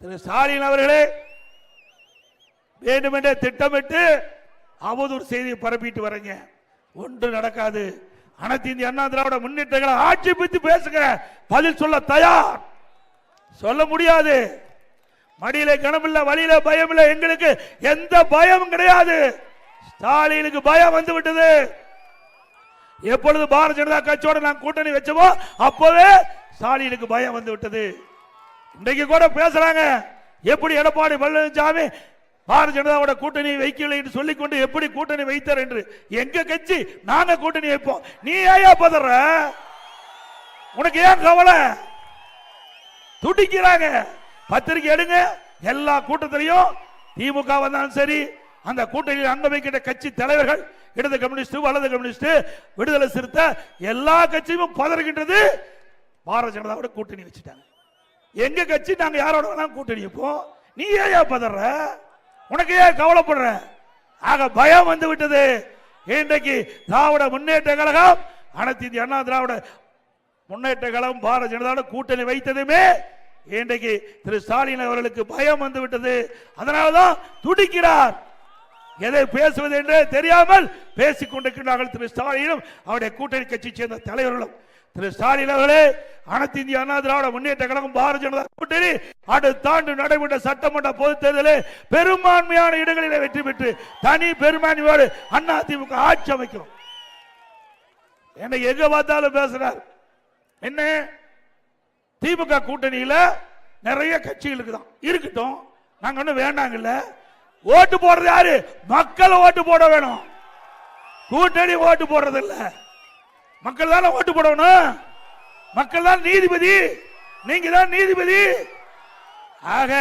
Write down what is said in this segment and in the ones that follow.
திரு ஸ்டாலின் அவர்களே வேண்டுமென்றே திட்டமிட்டு அவதூறு செய்தியை பரப்பிட்டு வரீங்க. ஒன்று நடக்காது. அனைத்து இந்திய அண்ணா திராவிட முன்னேற்றங்களை ஆட்சி பேசுங்க. பதில் சொல்ல தயார். சொல்ல முடியாது. மடியில கனமில்ல வழியில பயம் இல்லை எங்களுக்கு எந்த பயமும் கிடையாது. ஸ்டாலினுக்கு பயம் வந்து விட்டது. எப்பொழுது பாரதிய ஜனதா கட்சியோட நான் கூட்டணி வச்சோமோ அப்போவே ஸ்டாலினுக்கு பயம் வந்து விட்டது. இன்றைக்கு கூட பேசுறாங்க. எப்படி எடப்பாடி பழனிசாமி பாரதிய ஜனதாவோட கூட்டணி வைக்கவில்லை என்று சொல்லிக்கொண்டு எப்படி கூட்டணி வைத்தார் என்று. எங்க கட்சி நாங்க கூட்டணி வைப்போம். நீ ஏயா பதற? உனக்கு ஏன் கவலை? துடிக்கிறாங்க. பத்திரிக்கை எடுங்க. எல்லா கூட்டத்திலையும் திமுக வந்தாலும் சரி அந்த கூட்டணியில் அங்க கட்சி தலைவர்கள் இடது கம்யூனிஸ்ட் வலது கம்யூனிஸ்ட் விடுதலை சிறுத்தை எல்லா கட்சியும் பதறுகின்றது பாரதிய ஜனதாவோட கூட்டணி வச்சுட்டாங்க. எங்க கட்சி நாங்க யாரோட வேணாலும் கூட்டணி இருப்போம் நீ ஏன் பதற? உனக்கு ஏன் கவலைப்படுற? ஆக பயம் வந்து விட்டது. இன்றைக்கு திராவிட முன்னேற்ற கழகம் அனைத்து இந்திய அண்ணா திராவிட முன்னேற்ற கழகம் பாரதிய ஜனதாவோட கூட்டணி வைத்ததுமே இன்றைக்கு திரு ஸ்டாலின் அவர்களுக்கு பயம் வந்து விட்டது. அதனால்தான் துடிக்கிறார். எதை பேசுவது என்று தெரியாமல் பேசிக் கொண்டிருக்கிறார்கள் திரு ஸ்டாலினும் அவருடைய கூட்டணி கட்சியை சேர்ந்த தலைவர்களும். திரு ஸ்டாலின் அவர்களே அனைத்து இந்திய அண்ணா திராவிட முன்னேற்ற கழகம் பாரதிய ஜனதா கூட்டணி அடுத்த ஆண்டு நடைபெற்ற சட்டமன்ற பொது தேர்தலில் பெரும்பான்மையான இடங்களிலே வெற்றி பெற்று தனி பெரும்பான்மையோடு அண்ணா திமுக ஆட்சி அமைக்கும். என்னை எங்க பார்த்தாலும் பேசுறார். என்ன? திமுக கூட்டணியில நிறைய கட்சிகள் இருக்குதான். இருக்கட்டும். நாங்க ஒண்ணும் வேண்டாங்கல்ல. ஓட்டு போடுறது யாரு? மக்கள் ஓட்டு போட வேணும். கூட்டணி ஓட்டு போடுறது இல்லை மக்கள் தானே ஓட்டு போடணும்? மக்கள் தான் நீதிபதி. நீங்க தான் நீதிபதி. ஆக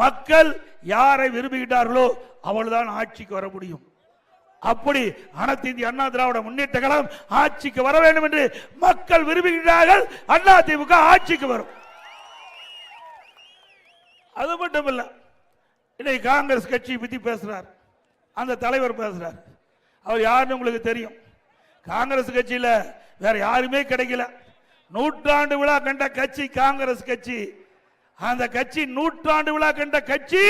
மக்கள் யாரை விரும்புகிறார்களோ அவள்தான் ஆட்சிக்கு வர முடியும். அப்படி அனைத்து இந்திய அண்ணா திராவிட முன்னேற்ற கழகம் ஆட்சிக்கு வர வேண்டும் என்று மக்கள் விரும்புகிறார்கள் அண்ணா திமுக ஆட்சிக்கு வரும். அது மட்டும் இல்ல இன்னைக்கு காங்கிரஸ் கட்சியை பத்தி பேசுறார். அந்த தலைவர் பேசுறார். அவர் யாருன்னு உங்களுக்கு தெரியும். காங்கிரஸ் கட்சியில் வேற யாருமே கிடைக்கல. நூற்றாண்டு விழா கண்ட கட்சி காங்கிரஸ் கட்சி. அந்த கட்சி நூற்றாண்டு விழா கண்ட கட்சி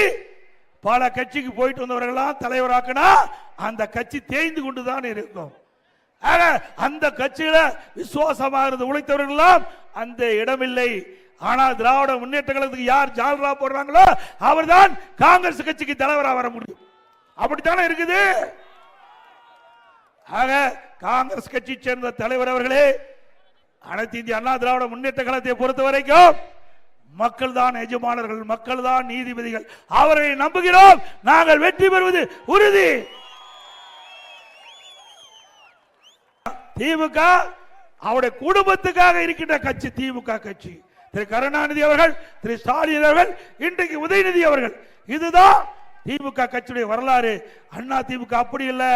பல கட்சிக்கு போயிட்டு வந்தவர்களாம் தலைவராக்கினா அந்த கட்சி தேய்ந்து கொண்டு தான் இருக்கும். ஆக அந்த கட்சியில விசுவாசமா இருந்து உழைத்தவர்களெல்லாம் அந்த இடமில்லை. ஆனால் திராவிட முன்னேற்ற கழகத்துக்கு யார் ஜால்ரா போடுறாங்களோ அவர்தான் காங்கிரஸ் கட்சிக்கு தலைவராக வர முடியும். அப்படித்தானே இருக்குது? ஆக காங்கிரஸ் கட்சி சேர்ந்த தலைவர் அவர்களே அனைத்து இந்திய அண்ணா திராவிட முன்னேற்ற கழகத்தை பொறுத்த வரைக்கும் மக்கள் தான் எஜமானர்கள் மக்கள் தான் நீதிபதிகள். அவர்களை நம்புகிறோம். நாங்கள் வெற்றி பெறுவது உறுதி. திமுக அவருடைய குடும்பத்துக்காக இருக்கின்ற கட்சி திமுக கட்சி. திரு கருணாநிதி அவர்கள் திரு ஸ்டாலின் அவர்கள் இன்றைக்கு உதயநிதி அவர்கள். இதுதான் திமுக கட்சியுடைய வரலாறு. அண்ணா திமுக அப்படி இல்லை.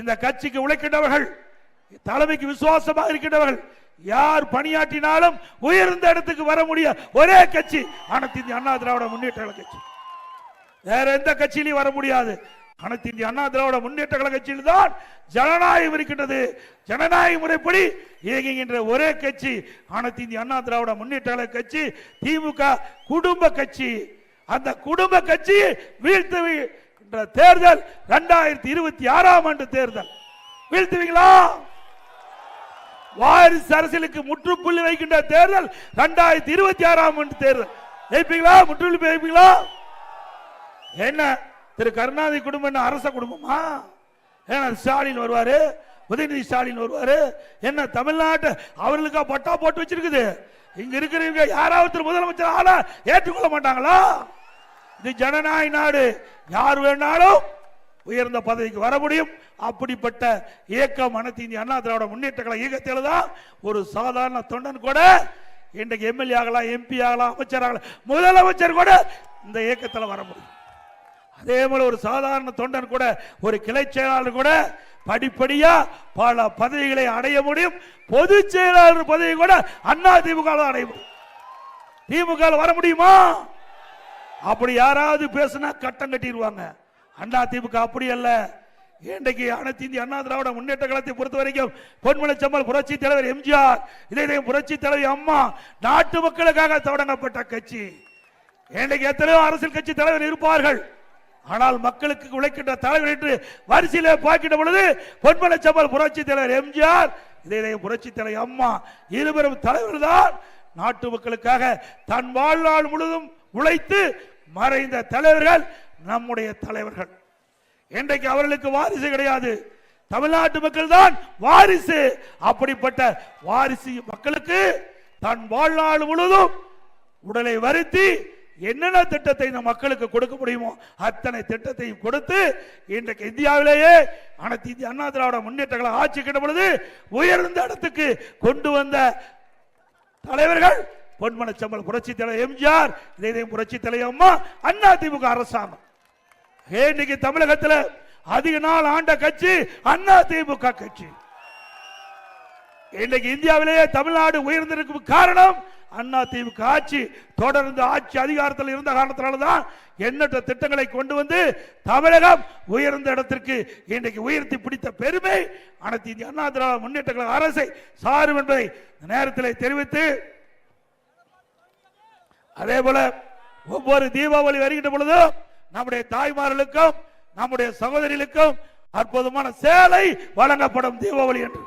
இந்த கட்சிக்கு உழைக்கின்றவர்கள் தலைமைக்கு விசுவாசமாக இருக்கின்றவர்கள் யார் பணியாற்றினாலும் உயர்ந்த இடத்துக்கு வர முடிய ஒரே கட்சி அனைத்து இந்திய அண்ணா திராவிட முன்னேற்ற கழக கட்சி. வேற எந்த கட்சியிலையும் வர முடியாது. அனைத்து இந்திய அண்ணா திராவிட முன்னேற்ற கழக கட்சியில் தான் ஜனநாயகம் இருக்கின்றது. ஜனநாயக முறைப்படி இயங்குகின்ற ஒரே கட்சி அனைத்து இந்திய அண்ணா திராவிட முன்னேற்ற கழக கட்சி திமுக குடும்ப கட்சி. அந்த குடும்ப கட்சி என்ற தேர்தல் இரண்டாயிரத்தி இருபத்தி ஆறாம் ஆண்டு தேர்தல். வீழ்த்துவீங்களா? வாரிசு அரசியலுக்கு முற்றுப்புள்ளி வைக்கின்ற தேர்தல் இரண்டாயிரத்தி இருபத்தி ஆறாம் ஆண்டு தேர்தல். வைப்பீங்களா முற்றுப்புள்ளி வைப்பீங்களா என்ன? திரு கருணாநிதி குடும்பம் என்ன அரச குடும்பமா? ஏன்னா ஸ்டாலின் வருவாரு? உதயநிதி ஸ்டாலின் வருவாரு? என்ன தமிழ்நாட்டு அவர்களுக்கா பட்டா போட்டு வச்சிருக்குது? இங்க இருக்கிறவங்க யாராவது முதலமைச்சர் ஆள ஏற்றுக்கொள்ள மாட்டாங்களா? இது ஜனநாயக நாடு. யார் வேணாலும் உயர்ந்த பதவிக்கு வர முடியும். அப்படிப்பட்ட இயக்கம் அனைத்து இந்திய அண்ணா திராவிட முன்னேற்ற கழக இயக்கத்தில் தான் ஒரு சாதாரண தொண்டன் கூட இன்றைக்கு எம்எல்ஏ ஆகலாம் எம்பி ஆகலாம் அமைச்சர் ஆகலாம் முதலமைச்சர் கூட இந்த இயக்கத்தில் வர முடியும். அதே போல ஒரு சாதாரண தொண்டன் கூட ஒரு கிளை செயலாளர் கூட படிப்படியா பல பதவிகளை அடைய முடியும். பொதுச் செயலாளர் பதவி கூட அண்ணா திமுக அடைய முடியும். திமுக வர முடியுமா? அப்படி யாராவது பேசுனா கட்டம் கட்டிடுவாங்க அண்ணா திமுக அப்படி அல்ல. இன்றைக்கு அனைத்து இந்திய அண்ணா திராவிட முன்னேற்ற கழகத்தை பொறுத்த வரைக்கும் பொன்மனச்சம்மல் புரட்சி தலைவர் எம்ஜிஆர் இதே புரட்சி தலைவர் அம்மா நாட்டு மக்களுக்காக தொடங்கப்பட்ட கட்சி. இன்றைக்கு எத்தனையோ அரசியல் கட்சி தலைவர் இருப்பார்கள். ஆனால் மக்களுக்கு உழைக்கின்ற தலைவர் என்று வரிசையில் பார்க்கின்ற பொழுது பொன்மலை சம்பல் புரட்சி தலைவர் எம்ஜிஆர் இதே புரட்சி தலைவர் அம்மா இருவரும் தலைவர் தான் நாட்டு மக்களுக்காக தன் வாழ்நாள் முழுதும் உழைத்து மறைந்த தலைவர்கள் நம்முடைய தலைவர்கள். இன்றைக்கு அவர்களுக்கு வாரிசு கிடையாது. தமிழ்நாட்டு மக்கள் தான் வாரிசு. அப்படிப்பட்ட வாரிசு மக்களுக்கு தன் வாழ்நாள் முழுதும் உடலை வருத்தி என்னென்ன திட்டத்தை இந்த மக்களுக்கு கொடுக்க முடியுமோ அத்தனை திட்டத்தையும் கொடுத்து இன்றைக்கு இந்தியாவிலேயே அனைத்து இந்திய அண்ணா திராவிட முன்னேற்றங்களை ஆட்சி கிட்ட பொழுது உயர்ந்த இடத்துக்கு கொண்டு வந்த தலைவர்கள் பொன்மனச்சம்பல் புரட்சி தலைவர் எம்ஜிஆர் இதயம் புரட்சி தலைவர் அம்மா அண்ணா திமுக அரசாங்கம். இன்னைக்கு தமிழகத்தில் அதிக நாள் ஆண்ட கட்சி அண்ணா திமுக கட்சி. இன்னைக்கு இந்தியாவிலேயே தமிழ்நாடு உயர்ந்திருக்கும் காரணம் அண்ணா திமுக ஆட்சி. தொடர்ந்து ஆட்சி அதிகாரத்தில் இருந்த காரணத்தினால தான் எண்ணற்ற திட்டங்களை கொண்டு வந்து தமிழகம் உயர்ந்த இடத்திற்கு இன்றைக்கு உயர்த்தி பிடித்த பெருமை அனைத்து இந்திய அண்ணா திராவிட முன்னேற்ற கழக அரசை சாரும் என்பதை நேரத்தில் தெரிவித்து அதே போல ஒவ்வொரு தீபாவளி வருகின்ற பொழுதும் நம்முடைய தாய்மார்களுக்கும் நம்முடைய சகோதரிகளுக்கும் அற்புதமான சேலை வழங்கப்படும் தீபாவளி என்று.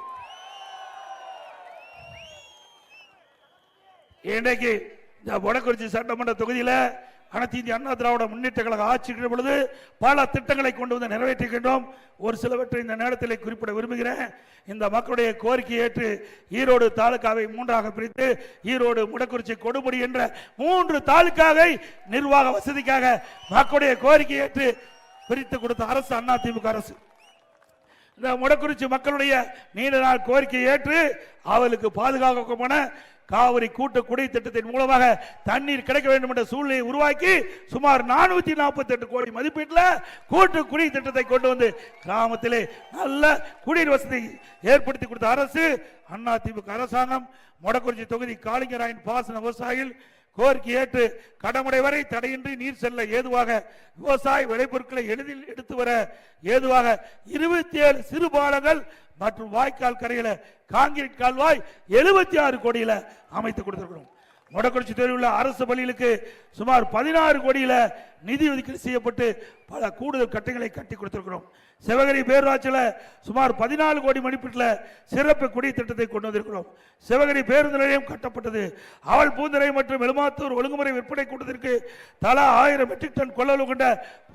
இன்றைக்கு இந்த வடக்குறிச்சி சட்டமன்ற தொகுதியில அனைத்து இந்திய அண்ணா திராவிட முன்னேற்ற கழக ஆட்சிக்கிற பொழுது பல திட்டங்களை கொண்டு வந்து நிறைவேற்றுகின்றோம். ஒரு சிலவற்றை இந்த நேரத்தில் குறிப்பிட விரும்புகிறேன். இந்த மக்களுடைய கோரிக்கையை ஏற்று ஈரோடு தாலுகாவை மூன்றாக பிரித்து ஈரோடு முடக்குறிச்சி கொடுமுடி என்ற மூன்று தாலுக்காவை நிர்வாக வசதிக்காக மக்களுடைய கோரிக்கையை ஏற்று பிரித்து கொடுத்த அரசு அண்ணா திமுக அரசு. இந்த முடக்குறிச்சி மக்களுடைய நீண்ட நாள் கோரிக்கையை ஏற்று அவளுக்கு பாதுகாக்கப்போன காவிரி கூட்டு குடி திட்டத்தின் மூலமாக தண்ணீர் கிடைக்க வேண்டும் என்ற சூழ்நிலையை உருவாக்கி சுமார் நானூத்தி நாற்பத்தி எட்டு கோடி மதிப்பீட்டில் கூட்டு குடி திட்டத்தை கொண்டு வந்து கிராமத்திலே நல்ல குடிநீர் வசதி ஏற்படுத்தி கொடுத்த அரசு அண்ணா அரசாங்கம் மொடக்குறிச்சி தொகுதி காளிங்கராயன் பாசன விவசாயிகள் கோரிக்கை ஏற்று கடமுடை வரை தடையின்றி நீர் செல்ல ஏதுவாக விவசாய விளைபொருட்களை எளிதில் எடுத்து வர ஏதுவாக இருபத்தி ஏழு சிறு பாலங்கள் மற்றும் வாய்க்கால் கரையில காங்கிரீட் கால்வாய் எழுபத்தி ஆறு கோடியில அமைத்து கொடுத்திருக்கிறோம். மொடக்குறிச்சி தேர்வில் அரசு பள்ளிகளுக்கு சுமார் பதினாறு கோடியில் நிதி ஒதுக்கீடு செய்யப்பட்டு பல கூடுதல் கட்டங்களை கட்டி கொடுத்திருக்கிறோம். சிவகரி பேரூராட்சியில் சுமார் பதினாலு கோடி மதிப்பீட்டில் சிறப்பு குடி திட்டத்தை கொண்டு வந்திருக்கிறோம். சிவகரி பேருந்து நிலையம் கட்டப்பட்டது. அவள் பூந்தரை மற்றும் எழுமாத்தூர் ஒழுங்குமுறை விற்பனை கூட்டத்திற்கு தலா ஆயிரம் மெட்ரிக் டன் கொள்ளளவு கொண்ட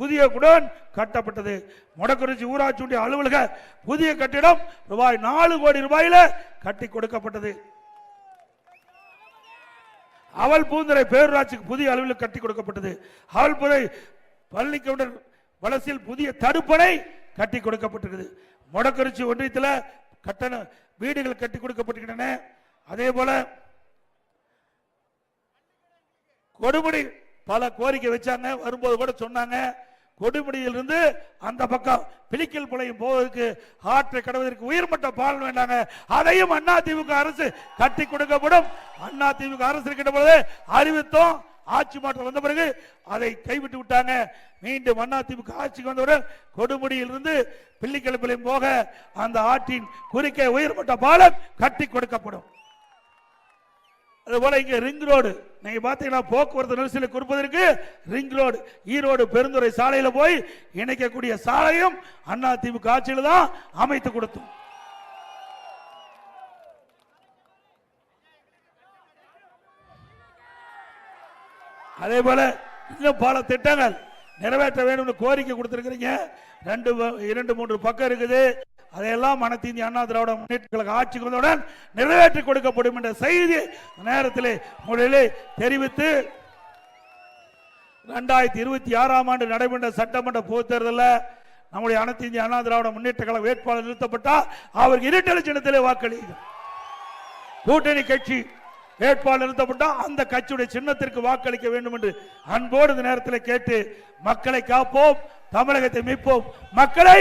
புதிய குடோன் கட்டப்பட்டது. மொடக்குறிச்சி ஊராட்சியுடைய அலுவலக புதிய கட்டிடம் ரூபாய் நாலு கோடி ரூபாயில் கட்டி கொடுக்கப்பட்டது. அவள் பூந்தரை பேரூராட்சிக்கு புதிய அளவில் கட்டி கொடுக்கப்பட்டது. அவல் புதை பள்ளிக்கவுண்டர் வளசில் புதிய தடுப்பணை கட்டி கொடுக்கப்பட்டிருக்குது. மொடக்கரிச்சி ஒன்றியத்தில் கட்டண வீடுகள் கட்டி கொடுக்கப்பட்டிருக்கின்றன. அதே போல கொடுமுடி பல கோரிக்கை வச்சாங்க. வரும்போது கூட சொன்னாங்க. கொடுமுடியிலிருந்து அந்த பக்கம் பிளிக்கல் புலையும் போவதற்கு ஆற்றை கடவதற்கு உயர்மட்ட பாலன் வேண்டாங்க அதையும் அண்ணா திமுக அரசு கட்டி கொடுக்கப்படும். அண்ணா திமுக அரசு இருக்கின்ற பொழுது அறிவித்தோம். ஆட்சி மாற்றம் வந்த பிறகு அதை கைவிட்டு விட்டாங்க. மீண்டும் அண்ணா ஆட்சிக்கு வந்தவுடன் கொடுமுடியிலிருந்து பிள்ளிக்கிழப்பிலையும் போக அந்த ஆற்றின் குறுக்கே உயர்மட்ட பாலம் கட்டி கொடுக்கப்படும். அதுபோல இங்க ரிங் ரோடு நீங்க பாத்தீங்கன்னா போக்குவரத்து நெரிசலை குறிப்பதற்கு ரிங் ரோடு ஈரோடு பெருந்துறை சாலையில போய் இணைக்கக்கூடிய சாலையும் அண்ணா திமுக ஆட்சியில் தான் அமைத்து கொடுத்தோம். அதே போல இன்னும் பல திட்டங்கள் நிறைவேற்ற வேணும்னு கோரிக்கை கொடுத்திருக்கிறீங்க. ரெண்டு இரண்டு மூன்று பக்கம் இருக்குது. அதையெல்லாம் அனைத்து இந்திய அண்ணா திராவிட முன்னேற்ற ஆட்சிக்கு வந்தவுடன் நிறைவேற்றி கொடுக்கப்படும் என்ற செய்தி நேரத்திலே முதலிலே தெரிவித்து ரெண்டாயிரத்தி இருபத்தி ஆறாம் ஆண்டு நடைபெற்ற சட்டமன்ற பொதுத் தேர்தலில் நம்முடைய அனைத்து இந்திய அண்ணா திராவிட முன்னேற்ற கழக வேட்பாளர் நிறுத்தப்பட்டால் அவருக்கு இரட்டலை சின்னத்திலே வாக்களிக்கும் கூட்டணி கட்சி வேட்பாளர் நிறுத்தப்பட்டால் அந்த கட்சியுடைய சின்னத்திற்கு வாக்களிக்க வேண்டும் என்று அன்போடு இந்த நேரத்தில் கேட்டு மக்களை காப்போம் தமிழகத்தை மீட்போம். மக்களை